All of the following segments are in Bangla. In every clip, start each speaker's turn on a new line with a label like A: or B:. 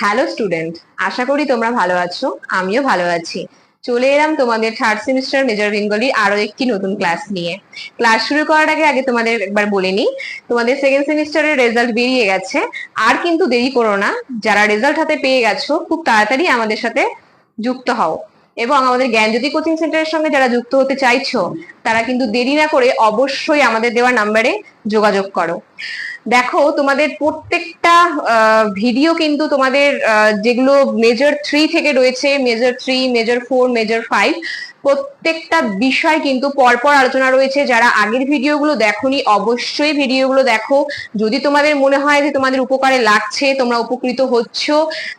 A: হ্যালো স্টুডেন্ট আশা করি তোমরা ভালো আছো, আমিও ভালো আছি। চলে এলাম তোমাদের থার্ড সেমিস্টার মেজর বেঙ্গলি আরও একটি নতুন ক্লাস নিয়ে। ক্লাস শুরু করার আগে আগে তোমাদের একবার বলে নিই, তোমাদের সেকেন্ড সেমিস্টারের রেজাল্ট বেরিয়ে গেছে। আর কিন্তু দেরি করো না, যারা রেজাল্ট হাতে পেয়ে গেছো, খুব তাড়াতাড়ি আমাদের সাথে যুক্ত হও। এবং আমাদের জ্ঞানজ্যোতি কোচিং সেন্টারের সঙ্গে যারা যুক্ত হতে চাইছো, তারা কিন্তু দেরি না করে অবশ্যই আমাদের দেওয়া নাম্বারে যোগাযোগ করো। দেখো, তোমাদের প্রত্যেকটা ভিডিও কিন্তু তোমাদের যেগুলো মেজর থ্রি থেকে রয়েছে major three major four major five প্রত্যেকটা বিষয় কিন্তু পরপর আলোচনা রয়েছে। যারা আগের ভিডিওগুলো দেখোনি, অবশ্যই ভিডিওগুলো দেখো। যদি তোমাদের মনে হয় যে তোমাদের উপকারে লাগছে, তোমরা উপকৃত হচ্ছ,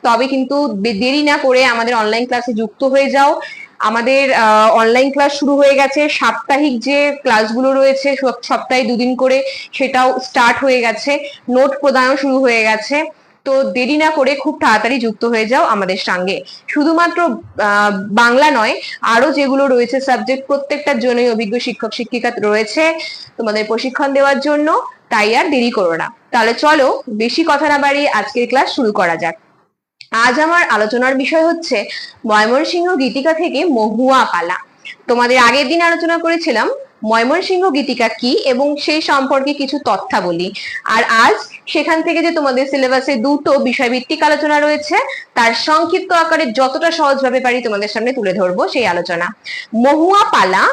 A: তবে কিন্তু দেরি না করে আমাদের অনলাইন ক্লাসে যুক্ত হয়ে যাও। আমাদের অনলাইন ক্লাস শুরু হয়ে গেছে। সাপ্তাহিক যে ক্লাসগুলো রয়েছে সপ্তাহে দুদিন করে সেটাও স্টার্ট হয়ে গেছে। নোট প্রদানও শুরু হয়ে গেছে। তো দেরি না করে খুব তাড়াতাড়ি যুক্ত হয়ে যাও আমাদের সঙ্গে। শুধুমাত্র বাংলা নয় আরও যেগুলো রয়েছে সাবজেক্ট প্রত্যেকটার জন্যই অভিজ্ঞ শিক্ষক, শিক্ষিকা রয়েছে তোমাদের প্রশিক্ষণ দেওয়ার জন্য। তাই আর দেরি করো না। তাহলে চলো, বেশি কথা না বাড়িয়ে আজকের ক্লাস শুরু করা যাক। আজ আমার আলোচনার বিষয় হচ্ছে ময়মনসিংহ গীতিকা থেকে মহুয়া পালা। তোমাদের আগের দিন আলোচনা করেছিলাম, ময়মনসিংহ গীতিকা কি এবং সেই সম্পর্কে কিছু তথ্যাবলী। আর আজ সেখান থেকে যে তোমাদের সিলেবাসে দুটো বিষয়ভিত্তিক আলোচনা রয়েছে, তার সংক্ষিপ্ত আকারে যতটা সহজভাবে পারি তোমাদের সামনে তুলে ধরবো সেই আলোচনা। মহুয়া পালা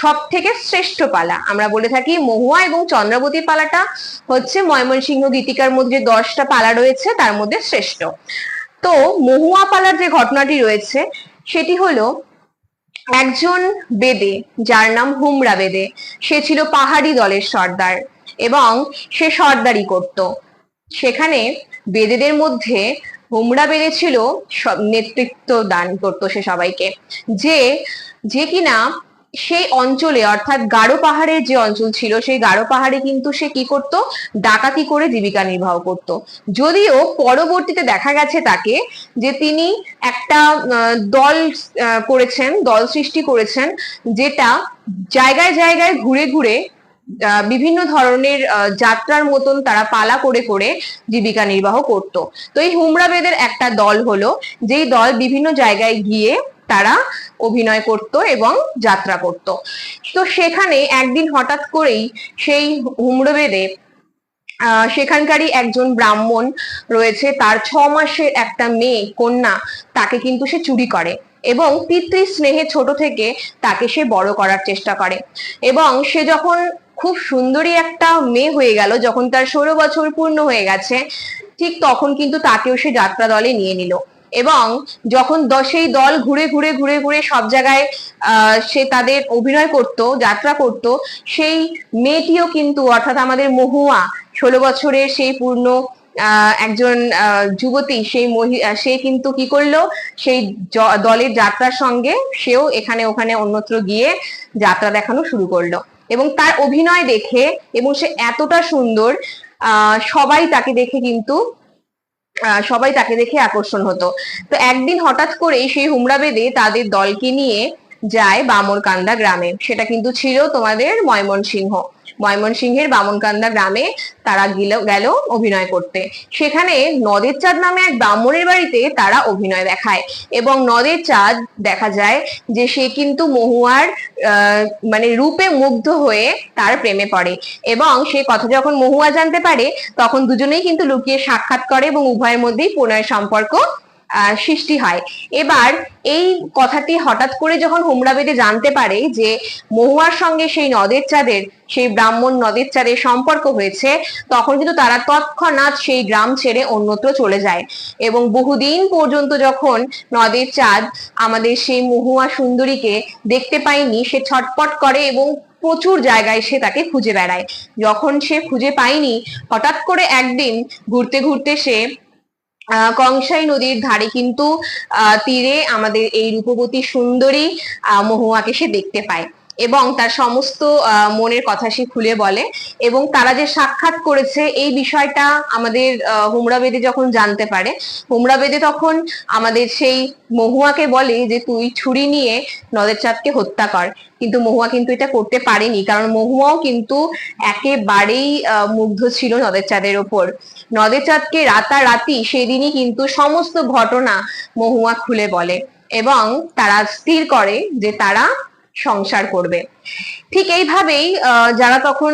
A: সব থেকে শ্রেষ্ঠ পালা। আমরা বলে থাকি মহুয়া এবং চন্দ্রাবতী পালাটা হচ্ছে ময়মনসিংহ গীতিকার মধ্যে দশটা পালা রয়েছে, তার মধ্যে শ্রেষ্ঠ। তো মহুয়া পালার যে ঘটনাটি রয়েছে, সেটি হলো একজন বেদে, যার নাম হুমরা বেদে। সে ছিল পাহাড়ি দলের সর্দার এবং সে সর্দারি করত। সেখানে বেদেদের মধ্যে হুমরা বেদে ছিল সব নেতৃত্ব দান করতো সে সবাইকে। যে যে কিনা সেই অঞ্চলে, অর্থাৎ গাঢ় পাহাড়ের যে অঞ্চল ছিল, সেই গাঢ় পাহাড়ে কিন্তু সে কি করত? ডাকাতি করে জীবিকা নির্বাহ করত। যদিও পরবর্তীতে দেখা গেছে তাকে যে তিনি একটা দল করেছেন, দল সৃষ্টি করেছেন, যেটা জায়গায় জায়গায় ঘুরে ঘুরে বিভিন্ন ধরনের যাত্রার মতন তারা পালা করে করে জীবিকা নির্বাহ করত। তো এই হুমরা বেদের একটা দল হলো, যেই দল বিভিন্ন জায়গায় গিয়ে তারা অভিনয় করত এবং যাত্রা করত। তো সেখানে একদিন হঠাৎ করেই সেই হুমড়বেদে সেখানকারই একজন ব্রাহ্মণ রয়েছে, তার ছ মাসের একটা মেয়ে, কন্যা, তাকে কিন্তু সে চুরি করে এবং পিতৃ স্নেহে ছোট থেকে তাকে সে বড় করার চেষ্টা করে এবং সে যখন খুব সুন্দরী একটা মেয়ে হয়ে গেল, যখন তার ষোলো বছর পূর্ণ হয়ে গেছে, ঠিক তখন কিন্তু তাকেও সে যাত্রা দলে নিয়ে নিল। এবং যখন সেই দল ঘুরে ঘুরে ঘুরে ঘুরে সব জায়গায় সে তাদের অভিনয় করত, যাত্রা করত, সেই মেয়েটিও কিন্তু, অর্থাৎ আমাদের মহুয়া, ষোলো বছরের সেই পূর্ণ একজন যুবতী, সেই মহি সে কিন্তু কি করল, সেই দলের যাত্রার সঙ্গে সেও এখানে ওখানে অন্যত্র গিয়ে যাত্রা দেখানো শুরু করল। এবং তার অভিনয় দেখে, এবং সে এতটা সুন্দর সবাই তাকে দেখে কিন্তু সবাই তাকে দেখে আকর্ষণ হতো। তো একদিন হঠাৎ করে সেই হুমরা বেদে তাদের দলকে নিয়ে যায় বামরকান্দা গ্রামে। সেটা কিন্তু ছিল তোমাদের ময়মনসিংহ। ময়মনসিংহের বামনকান্দা গ্রামে তারা গেল অভিনয় করতে। সেখানে নদের চাঁদ নামে এক ব্রাহ্মণের বাড়িতে তারা অভিনয় দেখায় এবং নদের চাঁদ দেখা যায় যে সে কিন্তু মহুয়ার মানে রূপে মুগ্ধ হয়ে তার প্রেমে পড়ে এবং সে কথা যখন মহুয়া জানতে পারে, তখন দুজনেই কিন্তু লুকিয়ে সাক্ষাৎ করে এবং উভয়ের মধ্যেই প্রণয়ের সম্পর্ক সৃষ্টি হয়। এবার এই কথাটি হঠাৎ করে যখন হুমরা বেদে জানতে পারে যে মহুয়ার সঙ্গে সেই নদের চাঁদের, সেই ব্রাহ্মণ নদের চাঁদের সম্পর্ক হয়েছে, তখন কিন্তু তারা তৎক্ষণাৎ সেই গ্রাম ছেড়ে অন্যত্র চলে যায়। এবং বহুদিন পর্যন্ত যখন নদের চাঁদ আমাদের সেই মহুয়া সুন্দরীকে দেখতে পায়নি, সে ছটপট করে এবং প্রচুর জায়গায় সে তাকে খুঁজে বেড়ায়। যখন সে খুঁজে পায়নি, হঠাৎ করে একদিন ঘুরতে ঘুরতে সে কংসাই নদীর ধারে কিন্তু তীরে আমাদের এই রূপবতী সুন্দরী মহুয়াকে সে দেখতে পায় এবং তার সমস্ত মনের কথা সে খুলে বলে এবং তারা যে সাক্ষাৎ করেছে এই বিষয়টা আমাদের হুমরা বেদে যখন জানতে পারে হুমরা বেদে তখন আমাদের সেই মহুয়াকে বলে যে, তুই ছুরি নিয়ে নদের চাঁদকে হত্যা কর। কিন্তু মহুয়া কিন্তু এটা করতে পারেনি, কারণ মহুয়াও কিন্তু একেবারেই মুগ্ধ ছিল নদের চাঁদের ওপর। নদের চাঁদকে রাতারাতি সেদিনই কিন্তু সমস্ত ঘটনা মহুয়া খুলে বলে এবং তারা স্থির করে যে তারা সংসার করবে। ঠিক এইভাবেই যারা তখন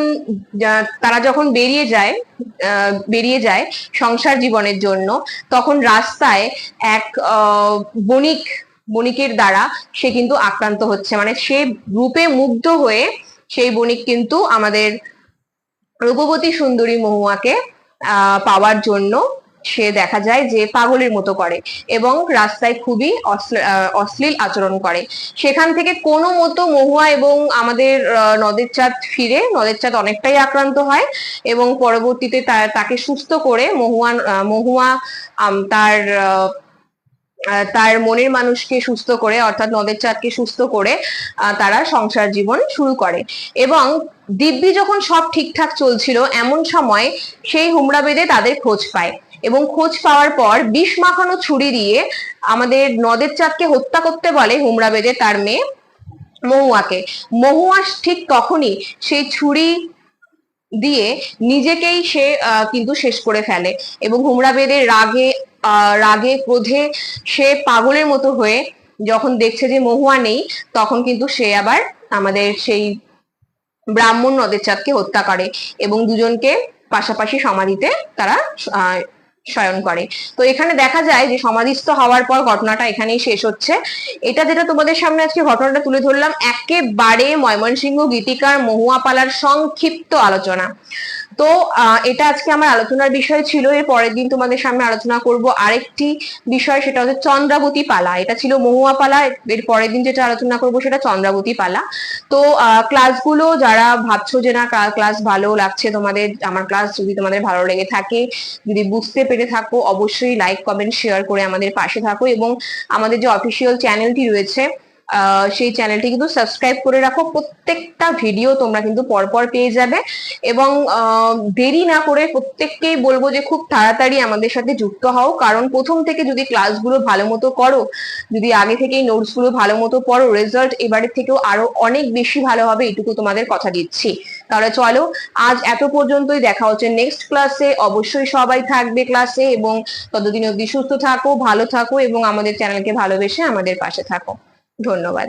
A: তারা যখন বেরিয়ে যায় বেরিয়ে যায় সংসার জীবনের জন্য, তখন রাস্তায় এক বণিক, বণিকের দ্বারা সে কিন্তু আক্রান্ত হচ্ছে। মানে সে রূপে মুগ্ধ হয়ে সেই বণিক কিন্তু আমাদের রূপবতী সুন্দরী মহুয়াকে পাওয়ার জন্য সে দেখা যায় যে পাগলের মতো করে এবং রাস্তায় খুবই অশ্ল- অশ্লীল আচরণ করে। সেখান থেকে কোনো মতো মহুয়া এবং আমাদের নদের চাঁদ ফিরে, নদের চাঁদ অনেকটাই আক্রান্ত হয় এবং পরবর্তীতে তাকে সুস্থ করে মহুয়া মহুয়া তার তার মনের মানুষকে সুস্থ করে, অর্থাৎ নদের চাঁদকে সুস্থ করে তারা সংসার জীবন শুরু করে। এবং দিব্যি যখন সব ঠিকঠাক চলছিল, এমন সময় সেই হুমরা বেদে তাদের খোঁজ পায়। এবং খোঁজ পাওয়ার পর বিষ মাখানো ছুরি দিয়ে আমাদের নদের চাঁদকে হত্যা করতে বলে হুমড়া বেঁধে তার মেয়ে মহুয়াকে। মহুয়া ঠিক তখনই সেই ছুরি দিয়ে নিজেকেই সে কিন্তু শেষ করে ফেলে। এবং হুমরা বেদে রাগে রাগে ক্রোধে সে পাগলের মতো হয়ে যখন দেখছে যে মহুয়া নেই, তখন কিন্তু সে আবার আমাদের সেই ব্রাহ্মণ নদের চাঁদকে হত্যা করে এবং দুজনকে পাশাপাশি সমাধিতে তারা শয়ন করে। তো এখানে দেখা যায় যে সমাধিস্থ হওয়ার পর ঘটনাটা এখানেই শেষ হচ্ছে। এটা যেটা তোমাদের সামনে আজকে ঘটনাটা তুলে ধরলাম, একেবারে ময়মনসিংহ গীতিকার মহুয়াপালার সংক্ষিপ্ত আলোচনা। তো এটা আজকে আমার আলোচনার বিষয় ছিল। এর পরের দিন তোমাদের সামনে আলোচনা করব আরেকটি বিষয়, সেটা হচ্ছে চন্দ্রাবতী পালা। এটা ছিল মহুয়া পালা, এর পরের দিন যেটা আলোচনা করব সেটা চন্দ্রাবতী পালা। তো ক্লাসগুলো যারা ভাবছ যে না ক্লাস ভালো লাগছে তোমাদের, আমার ক্লাস যদি তোমাদের ভালো লেগে থাকে, যদি বুঝতে পেরে থাকো, অবশ্যই লাইক কমেন্ট শেয়ার করে আমাদের পাশে থাকো এবং আমাদের যে অফিসিয়াল চ্যানেলটি রয়েছে সেই চ্যানেলটি কিন্তু সাবস্ক্রাইব করে রাখো। প্রত্যেকটা ভিডিও তোমরা কিন্তু পরপর পেয়ে যাবে। এবং দেরি না করে প্রত্যেককেই বলব যে খুব তাড়াতাড়ি আমাদের সাথে যুক্ত হও। কারণ প্রথম থেকে যদি ক্লাসগুলো ভালো মতো করো, যদি আগে থেকেই নোটসগুলো ভালো মতো পড়ো রেজাল্ট এবারের থেকেও আরও অনেক বেশি ভালো হবে এটুকু তোমাদের কথা দিচ্ছি। তাহলে চলো, আজ এত পর্যন্তই দেখা হচ্ছে নেক্সট ক্লাসে অবশ্যই সবাই থাকবে ক্লাসে এবং ততদিন অবধি সুস্থ থাকো, ভালো থাকো এবং আমাদের চ্যানেলকে ভালোবেসে আমাদের পাশে থাকো। ধন্যবাদ।